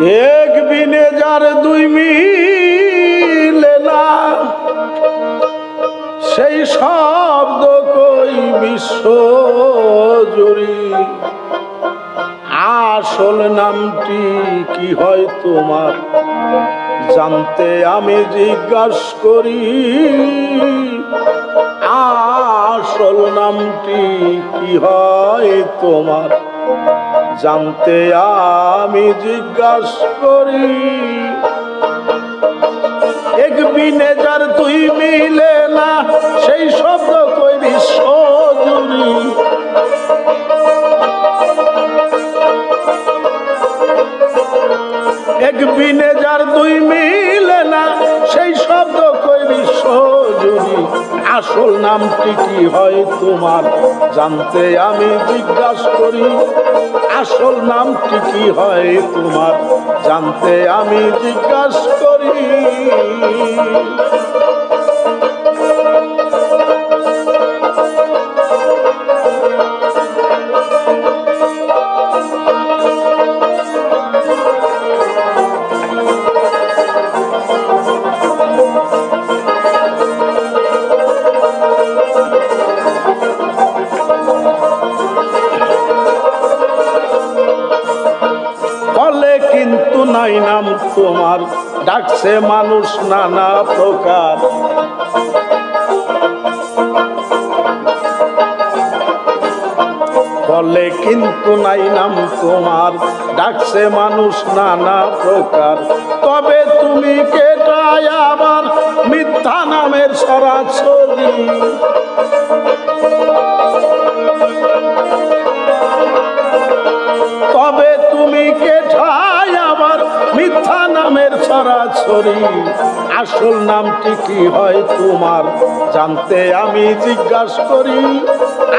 এক বিনে যার দুই মিলে না, সেই শব্দ কই বিশ্ব জুড়ি। আসল নামটি কি হয় তোমার, জানতে আমি জিজ্ঞাস করি। আসল নামটি কি হয় তোমার জানতে আমি জিজ্ঞাস করি এক বিনে যার তুই মিলে না, সেই শব্দ কই সজুরি এক বিনে যার দুই মিলে আসল নামটি কি হয় তোমার? জানতে আমি জিজ্ঞাসা করি, আসল নামটি কি হয় তোমার? জানতে আমি জিজ্ঞাসা করি। নাম তোমার ডাকছে মানুষ নানা প্রকার। ফলে কিন্তু নাই নাম তোমার। ডাকছে মানুষ নানা প্রকার। তবে তুমি কেটায় আবার মিথ্যা নামের সরাসরি? আসল নামটি কি হয় তোমার, জানতে আমি জিজ্ঞাসা করি।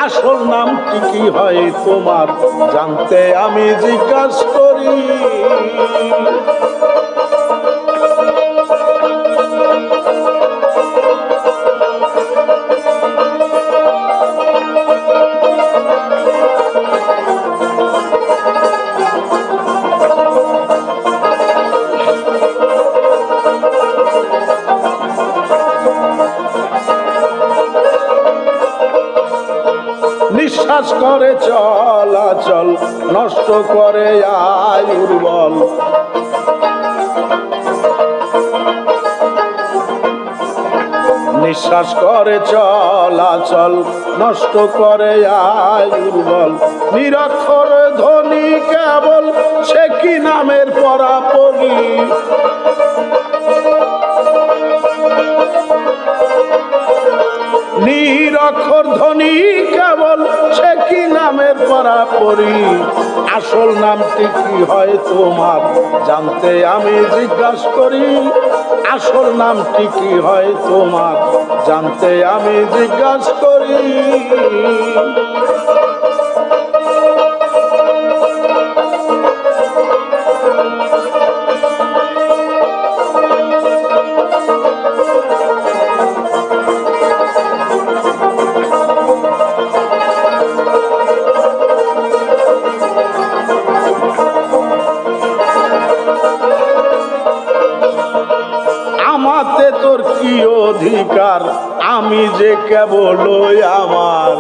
আসল নামটি কি হয় তোমার, জানতে আমি জিজ্ঞাসা করি। করে চলাচল, নষ্ট করে আয়ুর বল নিঃশ্বাস করে চলাচল, নষ্ট করে আয়ুর বল নিরক্ষর ধ্বনি কেবল, সে কি নামের পরাপরি নামের পড়ি। আসল নামটি কি হয় তোমার? জানতে আমি জিজ্ঞাসা করি, আসল নামটি কি হয় তোমার? জানতে আমি জিজ্ঞাসা করি। তোর কি অধিকার? আমি যে কেবল আমার।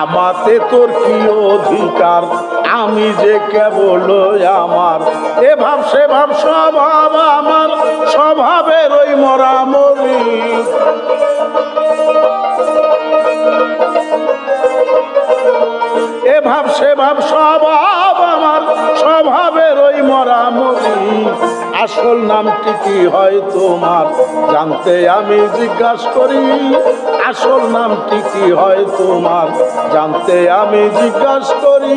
আমাতে তোর কি অধিকার? আমি যে কেবল আমার। এ ভাব স্বভাব আমার। স্বভাবের ওই মরামরি এ ভাব, স্বভাব আসল নামটি কি হয় তোমার? জানতে আমি জিজ্ঞাসা করি, আসল নামটি কি হয় তোমার? জানতে আমি জিজ্ঞাসা করি।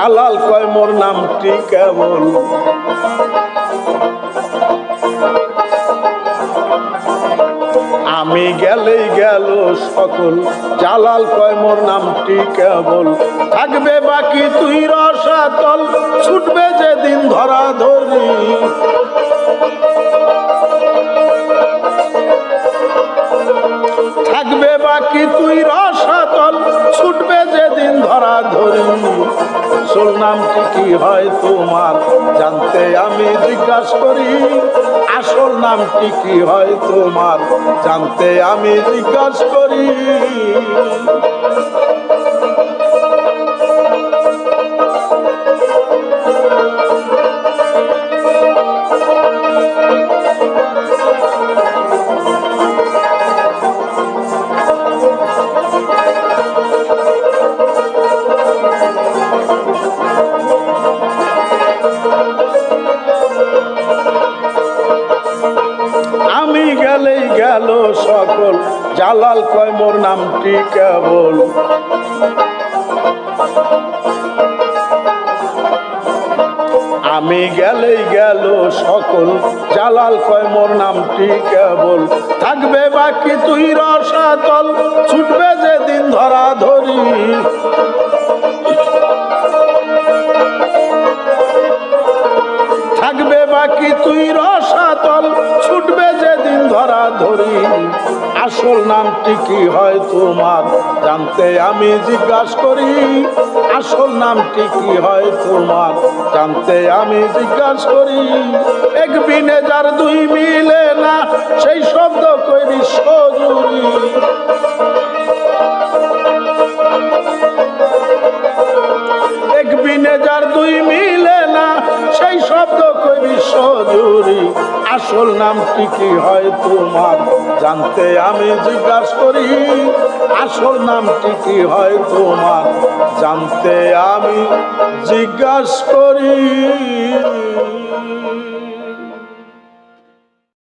আমি গেলেই গেল সকল জাল নামটি কেবল আমি গেলেই গেল সকল, জালাল কয়, মোর নামটি কেবল? থাকবে বাকি তুই রসাতল, ছুটবে যেদিন ধরা ধরি। থাকবে বাকি তুই রসাতল সোল নামটি কি হয় তোমার? জানতে আমি জিজ্ঞাসা করি, আসল নামটি কি হয় তোমার? জানতে আমি জিজ্ঞাসা করি। জালাল কয়, মোর নামটি কেবল? আমি গেলেই গেল সকল, জালাল কয়, মোর নামটি কেবল? থাকবে বাকি তুই রসাতল, ছুটবে যেদিন ধরা ধরি। থাকবে বাকি তুই রসাতল ধরা আসল নামটি কি হয় তোমার? জানতে আমি জিজ্ঞাস করি। আসল নামটি কি হয় তোমার? জানতে আমি জিজ্ঞাস করি। এক বিনে যার দুই মিলে না, সেই শব্দ করি সজুরি আসল নামটি কি হয় তোমার? জানতে আমি জিজ্ঞাসা করি, আসল নামটি কি হয় তোমার? জানতে আমি জিজ্ঞাসা করি।